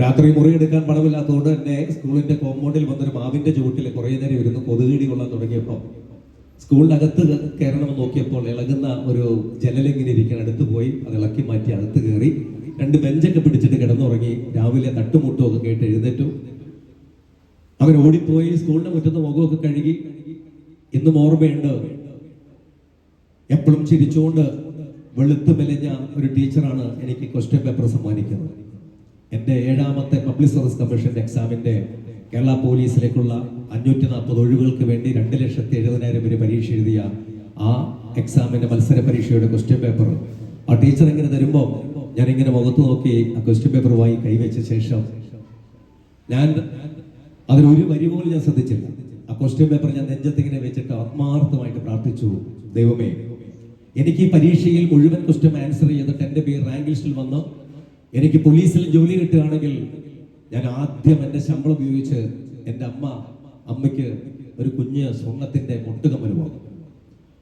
രാത്രി മുറിയെടുക്കാൻ പണമില്ലാത്തതുകൊണ്ട് തന്നെ സ്കൂളിന്റെ കോമ്പൗണ്ടിൽ വന്നൊരു മാവിന്റെ ചുവട്ടിൽ കുറേ നേരം ഇരുന്ന് കൊതുകിടി കൊള്ളാൻ തുടങ്ങിയപ്പോൾ സ്കൂളിനകത്ത് കയറണമെന്ന് നോക്കിയപ്പോൾ ഇളകുന്ന ഒരു ജനലിങ്ങനെ ഇരിക്കാൻ അടുത്ത് പോയി അത് ഇളക്കി മാറ്റി അകത്ത് കയറി രണ്ട് ബെഞ്ചൊക്കെ പിടിച്ചിട്ട് കിടന്നുറങ്ങി. രാവിലെ തട്ടുമുട്ടും ഒക്കെ കേട്ട് എഴുന്നേറ്റു. അവൻ ഓടിപ്പോയി സ്കൂളിന്റെ മുറ്റത്ത് മുഖമൊക്കെ കഴുകി. ഇന്നും ഓർമ്മയുണ്ട്. എപ്പോഴും ചിരിച്ചുകൊണ്ട് വെളുത്ത് മെലിഞ്ഞ ഒരു ടീച്ചറാണ് എനിക്ക് ക്വസ്റ്റ്യൻ പേപ്പർ സമ്മാനിക്കുന്നത്. എന്റെ ഏഴാമത്തെ പബ്ലിക് സർവീസ് കമ്മീഷന്റെ എക്സാമിന്റെ കേരള പോലീസിലേക്കുള്ള അഞ്ഞൂറ്റി നാൽപ്പത് ഒഴിവുകൾക്ക് വേണ്ടി രണ്ട് ലക്ഷത്തി എഴുപതിനായിരം പേര് പരീക്ഷ എഴുതിയ ആ എക്സാമിന്റെ മത്സര പരീക്ഷയുടെ ക്വസ്റ്റ്യൻ പേപ്പർ ആ ടീച്ചർ ഇങ്ങനെ തരുമ്പോൾ ഞാനിങ്ങനെ മുഖത്ത് നോക്കി ആ ക്വസ്റ്റ്യൻ പേപ്പർ വായി കൈവച്ച ശേഷം ഞാൻ അതിലൊരു വരി പോലും ഞാൻ ശ്രദ്ധിച്ചില്ല. ആ ക്വസ്റ്റ്യൻ പേപ്പർ ഞാൻ നെഞ്ചത്തിങ്ങനെ വെച്ചിട്ട് ആത്മാർത്ഥമായിട്ട് പ്രാർത്ഥിച്ചു ദൈവമേ എനിക്ക് ഈ പരീക്ഷയിൽ മുഴുവൻ ക്വസ്റ്റ്യൻ ആൻസർ ചെയ്തിട്ട് എന്റെ പേര് റാങ്ക് ലിസ്റ്റിൽ വന്ന് എനിക്ക് പോലീസിൽ ജോലി കിട്ടുകയാണെങ്കിൽ ഞാൻ ആദ്യം എന്റെ ശമ്പളം ഉപയോഗിച്ച് എന്റെ അമ്മ അമ്മയ്ക്ക് ഒരു കുഞ്ഞ് സ്വർണത്തിന്റെ മുട്ടുകമ്മൽ പോകും